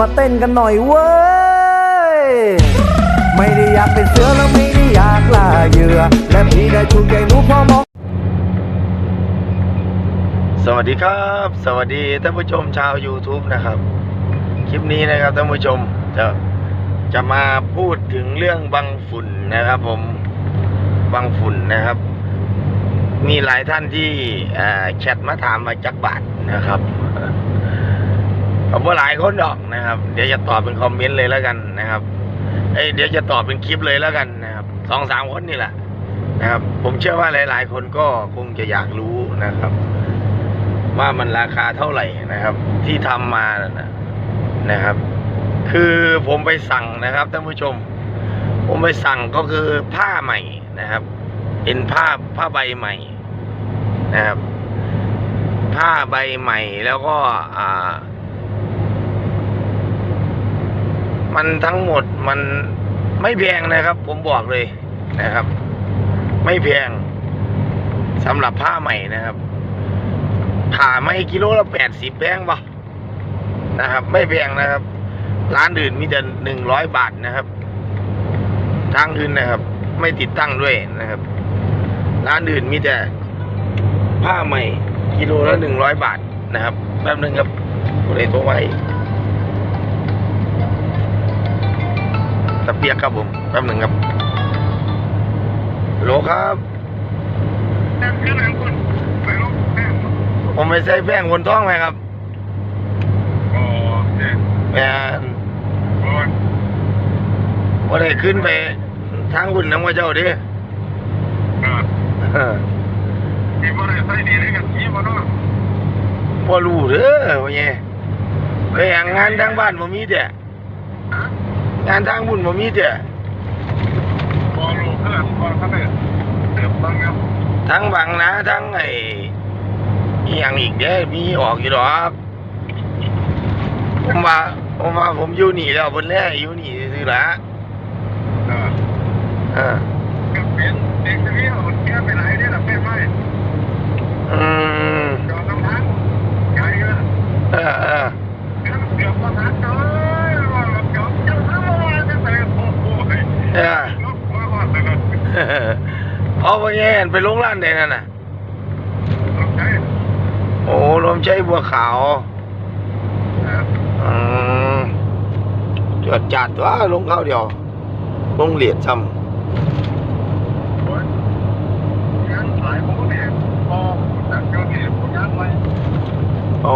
มาเต้นกันหน่อยเว้ย ไม่ได้อยากเป็นเสือแล้วไม่ได้อยากล่าเหยื่อ และพี่ได้ถูกใจหนูพอมองสวัสดีครับ สวัสดีท่านผู้ชมชาว YouTube นะครับ คลิปนี้นะครับท่านผู้ชมจะจะมาพูดถึงเรื่องบังฝุ่นนะครับ ผมบังฝุ่นนะครับ มีหลายท่านที่แชทมาถามมาจักบาทนะครับ ผมว่าหลายคนดอกนะครับ เดี๋ยวจะตอบเป็นคอมเมนต์เลยแล้วกันนะครับเอ้ยเดี๋ยวจะตอบเป็นคลิปเลยแล้วกันนะครับสองสามคนนี่แหละนะครับ ผมเชื่อว่าหลาย ๆ คนก็คงจะอยากรู้นะครับ ว่ามันราคาเท่าไหร่นะครับ ที่ทำมานะนะนะครับ คือผมไปสั่งนะครับท่านผู้ชม ผมไปสั่งก็คือผ้าใหม่นะครับ เป็นผ้าผ้าใบใหม่นะครับ ผ้าใบใหม่แล้วก็อ่า มันทั้งหมดมันไม่แพงนะครับ ผมบอกเลยนะครับ ไม่แพงสำหรับผ้าใหม่นะครับผ่าไม่กิโลละแปดสิบแพงปะนะครับ ไม่แพงนะครับ ร้านอื่นมีแต่หนึ่งร้อยบาทนะครับทางอื่นนะครับ ไม่ติดตั้งด้วยนะครับ ร้านอื่นมีแต่ผ้าใหม่กิโลละหนึ่งร้อยบาทนะครับแป๊บนึงครับเลยโทรไว้ ตะเปียกครับผมแป๊บหนึ่งครับโหลครับผมไม่ใช่แป้งคนท้องไหมครับแม่นว่าได้ขึ้นไปทางบุญน้ำว่าเจ้าเดิพอรู้เด้อว่าไงไปหางงานทางบ้านบ่มีแต่ งานทางบุญบ่มีแต่ทั้งบางนะทั้งไอ้อีหยังอีกเด้อมีออกอยู่ดอกผมว่าผมว่าผมอยู่นี่แล้วเพิ่นแล้วอยู่นี่ซื่อๆละเอออืมเออเออเออเอา ไปแง่ไปลงร้านใดนั่นน่ะโอ้ลมใช้บัวขาวอืมจวดจัดว่าลงเข้าวเดียวลงเหลียดซ้ำโอ้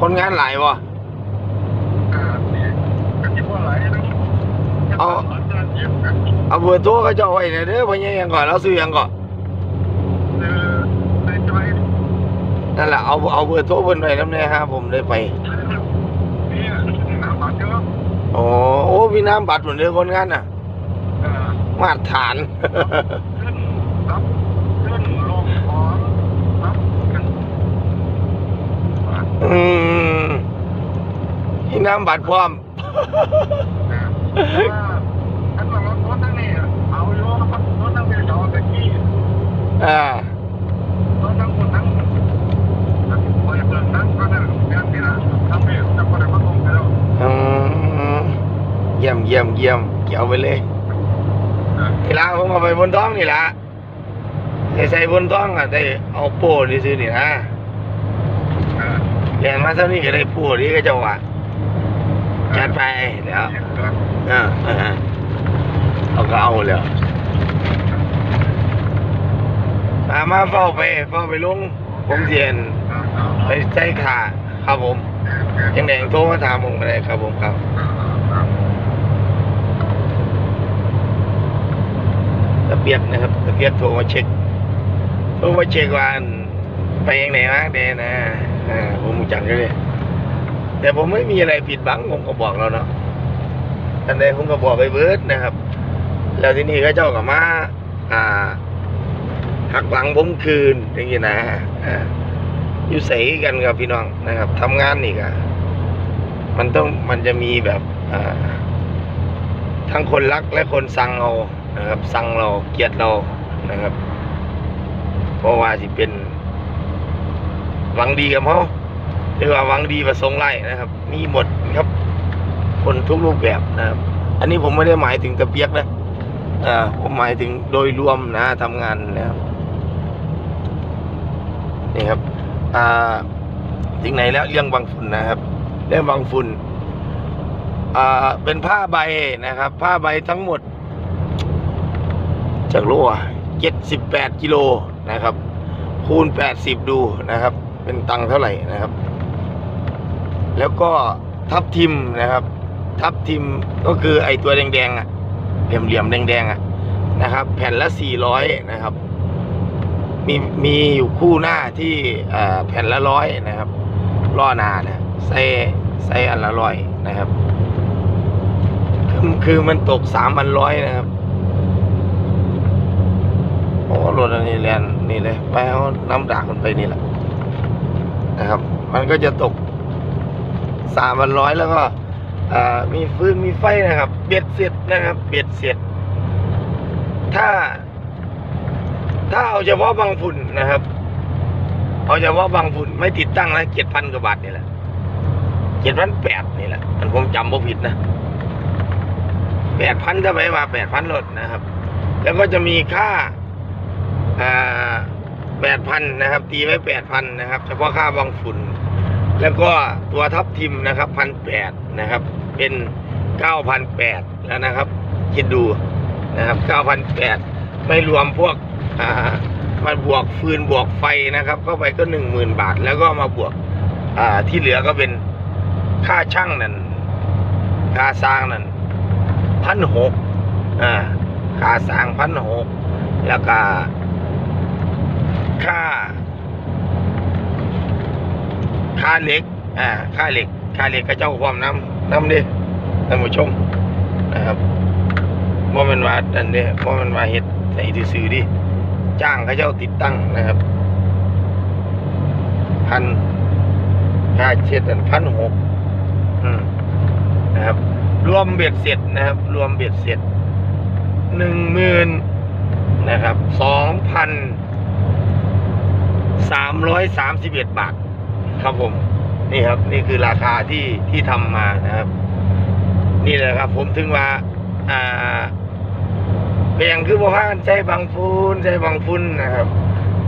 คนงานหลายวะ เอาเบอร์โทรเขาเจะไว้เนี่ยเด้อพอใหญ่ยังก่อนแล้วซื้อยังก่อนนั่นแหละเอาเอาเบอร์โทรเพิ่นไว้นำแน่ฮะผมได้ไปโอ้โอ้มีน้ำบัตรเหมือนเดิมคนงานน่ะมาตรฐานอืมมีน้ำบัตรพร้อม อ่าอืมเยี่ยมเยี่ยมเยี่ยมเกี่ยวไปเลยทีหลังผมเอาไปบนท้องนี่ละใส่ใส่บนท้องอะได้เอาโป้นี่ซื้อนี่นะเรียนมาเท่านี้ก็ได้โป้นี่ก็จะว่าจัดไปเดี๋ยวอ่าอ่าเอาก็เอาแล้ว มามาเฝ้าไปเฝ้าไปลุงผมเทียนไปใช้ขาครับผม ยังไงโทรมาถามผมก็ได้ครับผมครับตะเปียกนะครับตะเปียกโทรมาเช็คโทรมาเช็คว่าอันไปยังไหนมาเดนะอ่าผมจักเลยแต่ผมไม่มีอะไรผิดบังผมก็บอกแล้วเนาะอันใดผมก็บอกไปเบิร์ดนะครับ แล้วที่นี่ก็เจ้ากับมา อ่า หักหลังผมคืนอย่างนี้นะอ่าอยู่ใสกันกับพี่น้องนะครับทำงานนี่กะมันต้องมันจะมีแบบอ่าทั้งคนรักและคนสั่งเรานะครับ สั่งเราเกลียดเรานะครับ เพราะว่าสิเป็นหวังดีกับเขาหรือว่าหวังดีประสงค์ไล่นะครับ มีหมดครับ คนทุกรูปแบบนะครับ อันนี้ผมไม่ได้หมายถึงตะเปียกนะอ่าผมหมายถึงโดยรวมนะทำงานนะครับ นี่ครับอ่าถึงไหนแล้วเรื่องบางฝุ่นนะครับ เรื่องบางฝุ่นอ่าเป็นผ้าใบนะครับ ผ้าใบทั้งหมด จากโลเจ็ดสิบแปดกิโลนะครับ คูณแปดสิบดูนะครับ เป็นตังเท่าไหร่นะครับ แล้วก็ทับทิมนะครับ ทับทิมก็คือไอตัวแดงๆอะเหลี่ยมๆแดงๆอะนะครับ แผ่นละสี่ร้อยนะครับ มีมีอยู่คู่หน้าที่แผ่นละร้อยนะครับล่อนานะใส่ใส่อันละร้อยนะครับคือคือมันตกสามพันร้อยนะครับโอ้รถอันนี้แลนนี่เลยไปเอาน้ำด่างมันไปนี่แหละนะครับ มันก็จะตกสามพันร้อยแล้วก็มีฟืนมีไฟนะครับ เบ็ดเสร็จนะครับ เบ็ดเสร็จ ถ้า ถ้าเอาเฉพาะบางฝุ่นนะครับ เอาเฉพาะบางฝุ่นไม่ติดตั้งนะเจ็ดพันกว่าบาทนี่แหละเจ็ดพันแปดนี่แหละมันผมจำบ่ผิดนะแปดพันถ้าไปมาแปดพันรถนะครับ แล้วก็จะมีค่าแปดพันนะครับ ตีไว้แปดพันนะครับ เฉพาะค่าบางฝุ่น แล้วก็ตัวทับทิมนะครับพันแปดนะครับ เป็นเก้าพันแปดแล้วนะครับ คิดดูนะครับเก้าพันแปด ไม่รวมพวกอ่ามาบวกฟืนบวกไฟนะครับ เข้าไปก็หนึ่งหมื่นบาท แล้วก็มาบวกอ่าที่เหลือก็เป็นค่าช่างนั่นค่าสร้างนั่นพันหกอ่าค่าสร้างพันหกแล้วก็ค่า ค่าเหล็กอ่าค่าเหล็กค่าเหล็กก็เจ้าความน้ำน้ำดิท่านผู้ชมนะครับว่ามันว่าอันนี้ว่ามันว่าเฮ็ด ใส่ซื่อดิจ้างเขาเจ้าติดตั้งนะครับพันค่าเช็ดอันพันหกนะครับ รวมเบ็ดเสร็จนะครับ รวมเบ็ดเสร็จหนึ่งหมื่นนะครับสองพันสามร้อยสามสิบเอ็ดบาท ครับผม นี่ครับ นี่คือราคาที่ที่ทำมานะครับ นี่แหละครับ ผมถึงว่า อ่า แบ่งคือบ่พากันใช้บางฟูนใช้บางฟุนนะครับ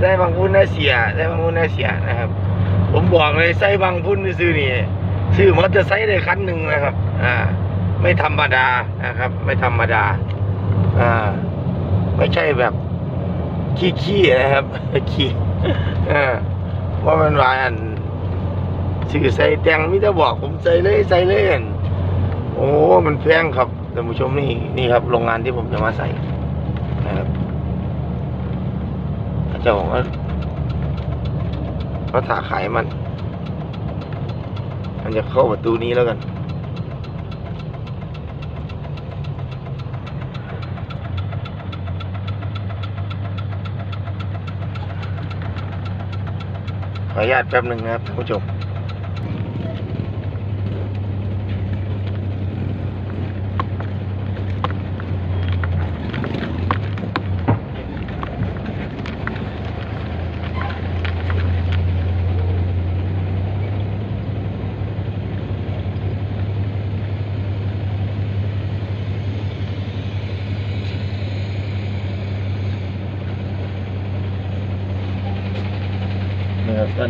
ใช้บางฟุนน่าเสียใช้บางฟุนน่าเสียนะครับ ผมบอกเลยใช้บางฟุนซื้อนี่ซื้อมอเตอร์ไซค์ได้คันหนึ่งนะครับ อ่า ไม่ธรรมดานะครับ ไม่ธรรมดา อ่า ไม่ใช่แบบขี้ๆนะครับขี้เออว่ามันวาอันสื่อใส่แตงมิจะบอกผมใส่เลยใส่เลยอั่นโอ้ มันแพงครับ ท่านผู้ชมนี่นี่ครับโรงงานที่ผมจะมาใส่นะครับเขาจะบอกว่าเขาถาขายมัน มันจะเข้าประตูนี้แล้วกันขออนุญาตแป๊บหนึ่งนะครับท่านผู้ชม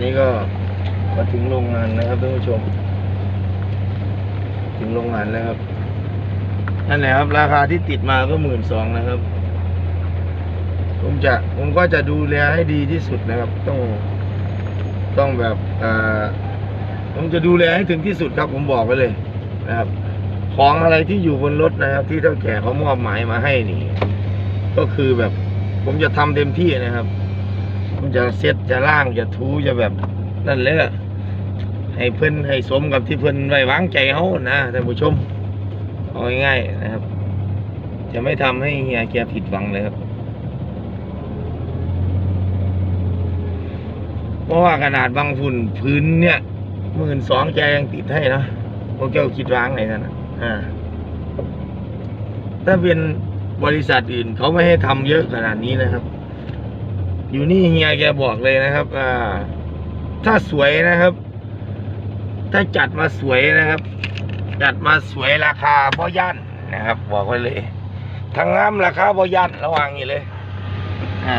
นี้ก็มาถึงโรงงานนะครับท่านผู้ชม ถึงโรงงานแล้วครับนั่นแหละครับ ราคาที่ติดมาก็หมื่นสองนะครับ ผมจะผมก็จะดูแลให้ดีที่สุดนะครับ ต้องต้องแบบอ่าผมจะดูแลให้ถึงที่สุดครับ ผมบอกไว้เลยนะครับ ของอะไรที่อยู่บนรถนะครับ ที่เท่าแก่เขามอบหมายมาให้นี่ ก็คือแบบ ผมจะทำเต็มที่นะครับ ผมจะเซ็ตจะล่างจะทูจะแบบนั่นเลยอะให้เพื่อนให้สมกับที่เพื่อนไว้วางใจเขานะท่านผู้ชมเอาง่ายๆนะครับ จะไม่ทำให้เฮียแกผิดหวังเลยครับเพราะว่าขนาดบางฝุ่นพื้นเนี่ยหมื่นสองแกยังติดให้นะพวกเจ้าคิดวางไงนั่นนะอ่าถ้าเป็นบริษัทอื่นเขาไม่ให้ทำเยอะขนาดนี้นะครับ อยู่นี่เฮียแกบอกเลยนะครับ อ่า ถ้าสวยนะครับ ถ้าจัดมาสวยนะครับ จัดมาสวยราคาบ่ย่านนะครับ บอกไว้เลยทั้งงามราคาบ่ย่านระหว่างนี้เลย อ่า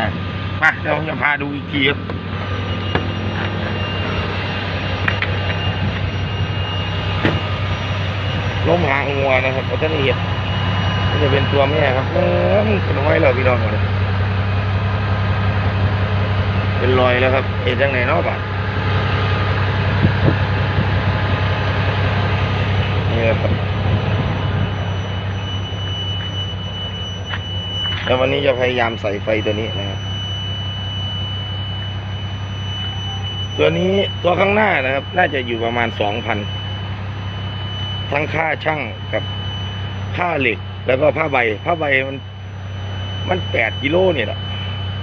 มาเดี๋ยวจะพาดูอีกทีครับล้มหางงัวนะครับก็จะเห็นก็จะเป็นตัวแม่ครับเออมันเป็นไว้แล้วพี่น้องเลย เป็นรอยแล้วครับเอ็ดยังไงเนาะบ่ะนี่ครับแล้ววันนี้จะพยายามใส่ไฟตัวนี้นะครับ ตัวนี้ตัวข้างหน้านะครับ น่าจะอยู่ประมาณสองพันทั้งค่าช่างกับค่าเหล็ก แล้วก็ผ้าใบผ้าใบมัน มันแปดกิโลเนี่ยแหละ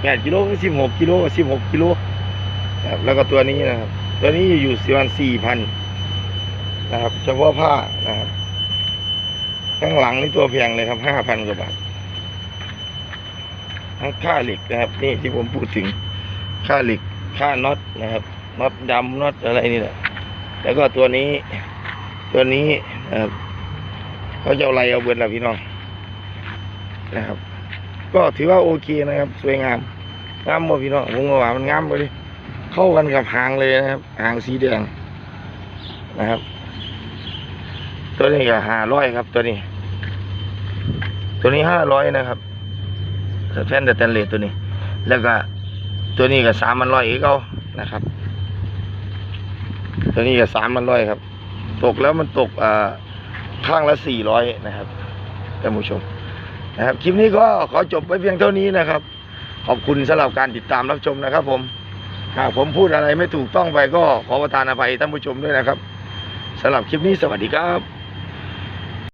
แปดกิโลก็สิบหกกิโลสิบหกกิโลครับแล้วก็ตัวนี้นะครับ ตัวนี้อยู่สิวันสี่พันนะครับเฉพาะผ้านะครับข้างหลังนี่ตัวแพงเลยครับห้าพันกว่าบาททั้งค่าเหล็กนะครับ นี่ที่ผมพูดถึงค่าเหล็กค่าน็อตนะครับน็อตดำน็อตอะไรนี่แหละแล้วก็ตัวนี้ ตัวนี้นะครับเขาจะเอาอะไรเอาเบิดละพี่น้องนะครับ ก็ถือว่าโอเคนะครับ สวยงามงามบ่พี่น้องผมก็ว่ามันงามไปเลยเข้ากันกับหางเลยนะครับหางสีแดงนะครับ ตัวนี้ก็ห้าร้อยครับ ตัวนี้ ตัวนี้ห้าร้อยนะครับแผ่นแต่แตนเลสตัวนี้ แล้วก็ตัวนี้ก็สามพันร้อยอีกเอานะครับ ตัวนี้ก็สามพันร้อยครับ ตกแล้วมันตกอ่าข้างละสี่ร้อยนะครับท่านผู้ชม นะครับคลิปนี้ก็ขอจบไว้เพียงเท่านี้นะครับ ขอบคุณสำหรับการติดตามรับชมนะครับ ผมหากผมพูดอะไรไม่ถูกต้องไปก็ขอประทานอภัยท่านผู้ชมด้วยนะครับสำหรับคลิปนี้สวัสดีครับ